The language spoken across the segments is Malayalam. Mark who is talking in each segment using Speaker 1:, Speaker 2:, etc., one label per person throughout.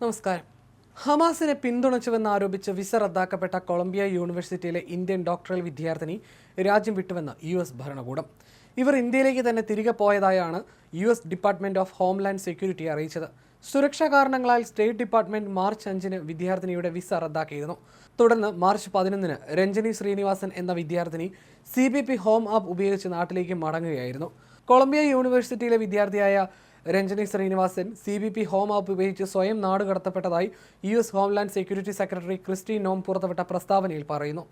Speaker 1: നമസ്കാരം. ഹമാസിനെ പിന്തുണച്ചുവെന്ന് ആരോപിച്ച് വിസ റദ്ദാക്കപ്പെട്ട കൊളംബിയ യൂണിവേഴ്സിറ്റിയിലെ ഇന്ത്യൻ ഡോക്ടറൽ വിദ്യാർത്ഥിനി രാജ്യം വിട്ടുവെന്ന് യു എസ് ഭരണകൂടം. ഇവർ ഇന്ത്യയിലേക്ക് തന്നെ തിരികെ പോയതായാണ് U S department of homeland security അറിയിച്ചത്. സുരക്ഷാ കാരണങ്ങളാൽ സ്റ്റേറ്റ് ഡിപ്പാർട്ട്മെന്റ് മാർച്ച് അഞ്ചിന് വിദ്യാർത്ഥിനിയുടെ വിസ റദ്ദാക്കിയിരുന്നു. തുടർന്ന് മാർച്ച് പതിനൊന്നിന് രഞ്ജനി ശ്രീനിവാസൻ എന്ന വിദ്യാർത്ഥിനി C B P home app ഉപയോഗിച്ച് നാട്ടിലേക്ക് മടങ്ങുകയായിരുന്നു. കൊളംബിയ യൂണിവേഴ്സിറ്റിയിലെ വിദ്യാർത്ഥിയായ Ranjani Srinivasan C B P home app ഉപയോഗിച്ച് സ്വയം നാട് കടത്തപ്പെട്ടതായി U S homeland security secretary Kristi Noem പുറത്തുവിട്ട പ്രസ്താവനയിൽ പറയുന്നു.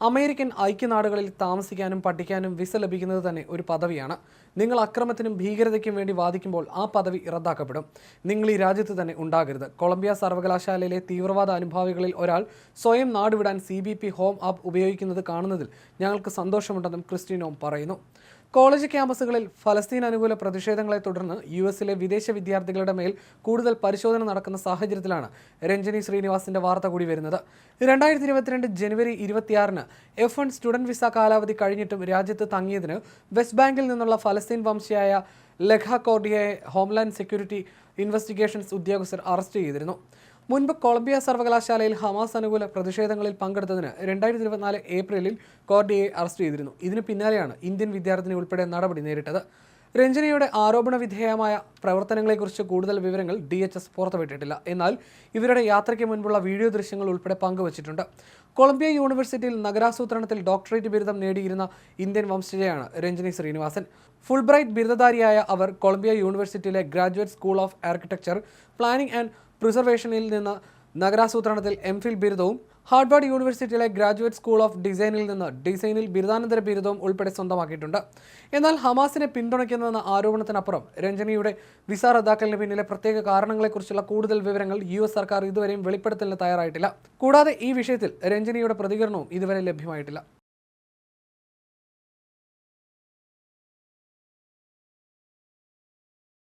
Speaker 1: അമേരിക്കൻ ഐക്യനാടുകളിൽ താമസിക്കാനും പഠിക്കാനും വിസ ലഭിക്കുന്നത് തന്നെ ഒരു പദവിയാണ്. നിങ്ങൾ അക്രമത്തിനും ഭീകരതയ്ക്കും വേണ്ടി വാദിക്കുമ്പോൾ ആ പദവി റദ്ദാക്കപ്പെടും. നിങ്ങൾ ഈ രാജ്യത്ത് തന്നെ ഉണ്ടാകരുത്. കൊളംബിയ സർവകലാശാലയിലെ തീവ്രവാദ അനുഭാവികളിൽ ഒരാൾ സ്വയം നാടുവിടാൻ C B P home app ഉപയോഗിക്കുന്നത് കാണുന്നതിൽ ഞങ്ങൾക്ക് സന്തോഷമുണ്ടെന്നും ക്രിസ്റ്റിനോം പറയുന്നു. കോളേജ് ക്യാമ്പസുകളിൽ ഫലസ്തീൻ അനുകൂല പ്രതിഷേധങ്ങളെ തുടർന്ന് യു എസിലെ വിദേശ വിദ്യാർത്ഥികളുടെ മേൽ കൂടുതൽ പരിശോധന നടക്കുന്ന സാഹചര്യത്തിലാണ് രഞ്ജനി ശ്രീനിവാസിന്റെ വാർത്ത കൂടി വരുന്നത്. രണ്ടായിരത്തി ഇരുപത്തിരണ്ട് ജനുവരി ഇരുപത്തിയാറിന് എഫ് വൺ സ്റ്റുഡന്റ് വിസ കാലാവധി കഴിഞ്ഞിട്ടും രാജ്യത്ത് തങ്ങിയതിന് വെസ്റ്റ് ബാങ്കിൽ നിന്നുള്ള ഫലസ്തീൻ വംശയായ ലഖ കോർഡിയയെ ഹോംലാൻഡ് സെക്യൂരിറ്റി ഇൻവെസ്റ്റിഗേഷൻസ് ഉദ്യോഗസ്ഥർ അറസ്റ്റ് ചെയ്തിരുന്നു. മുൻപ് കൊളംബിയ സർവകലാശാലയിൽ ഹമാസ് അനുകൂല പ്രതിഷേധങ്ങളിൽ പങ്കെടുത്തതിന് രണ്ടായിരത്തി ഇരുപത്തിനാല് ഏപ്രിലിൽ കോർഡിയെ അറസ്റ്റ് ചെയ്തിരുന്നു. ഇതിന് പിന്നാലെയാണ് ഇന്ത്യൻ വിദ്യാർത്ഥിനി ഉൾപ്പെടെ നടപടി നേരിട്ടത്. രഞ്ജനയുടെ ആരോപണ വിധേയമായ പ്രവർത്തനങ്ങളെക്കുറിച്ച് കൂടുതൽ വിവരങ്ങൾ ഡി എച്ച് എസ് പുറത്തുവിട്ടിട്ടില്ല. എന്നാൽ ഇവരുടെ യാത്രയ്ക്ക് മുൻപുള്ള വീഡിയോ ദൃശ്യങ്ങൾ ഉൾപ്പെടെ പങ്കുവച്ചിട്ടുണ്ട്. കൊളംബിയ യൂണിവേഴ്സിറ്റിയിൽ നഗരാസൂത്രണത്തിൽ ഡോക്ടറേറ്റ് ബിരുദം നേടിയിരുന്ന ഇന്ത്യൻ വംശജയാണ് രഞ്ജനി ശ്രീനിവാസൻ. ഫുൾബ്രൈറ്റ് ബിരുദധാരിയായ അവർ കൊളംബിയ യൂണിവേഴ്സിറ്റിയിലെ graduate school of architecture planning and പ്രിസർവേഷനിൽ നിന്ന് നഗരാസൂത്രണത്തിൽ എം ഫിൽ ബിരുദവും ഹാർഡ്വാർഡ് യൂണിവേഴ്സിറ്റിയിലെ ഗ്രാജുവേറ്റ് സ്കൂൾ ഓഫ് ഡിസൈനിൽ നിന്ന് ഡിസൈനിൽ ബിരുദാനന്തര ബിരുദവും ഉൾപ്പെടെ സ്വന്തമാക്കിയിട്ടുണ്ട്. എന്നാൽ ഹമാസിനെ പിന്തുണയ്ക്കുന്നുവെന്ന ആരോപണത്തിനപ്പുറം രഞ്ജനിയുടെ വിസ റദ്ദാക്കലിന് പിന്നിലെ പ്രത്യേക കാരണങ്ങളെക്കുറിച്ചുള്ള കൂടുതൽ വിവരങ്ങൾ യു എസ് സർക്കാർ ഇതുവരെയും വെളിപ്പെടുത്തലിന് തയ്യാറായിട്ടില്ല. കൂടാതെ ഈ വിഷയത്തിൽ രഞ്ജനിയുടെ പ്രതികരണവും ഇതുവരെ ലഭ്യമായിട്ടില്ല.